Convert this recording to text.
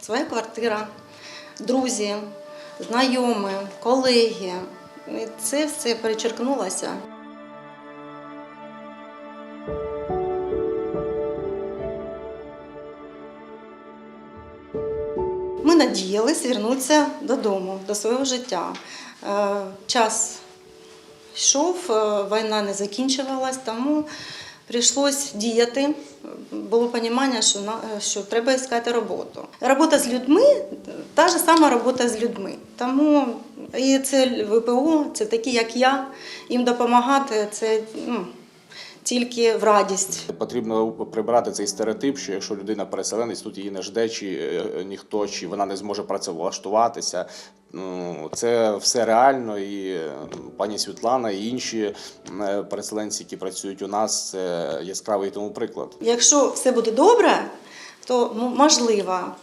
своя квартира, друзі, знайомі, колеги. І це все перечеркнулося. Ми надіялись вернутися додому, до свого життя. Е, Час йшов, е, війна не закінчувалась, тому прийшлось діяти. Було розуміння, що, на- що треба іскати роботу. Робота з людьми та ж сама робота з людьми. Тому і це ВПО, це такі, як я, їм допомагати це ну, тільки в радість. Потрібно прибрати цей стереотип, що якщо людина переселенець, тут її не жде, чи е, ніхто, чи вона не зможе працевлаштуватися. Ну, це все реально, і пані Світлана, і інші переселенці, які працюють у нас, це яскравий тому приклад. Якщо все буде добре, то м- можливо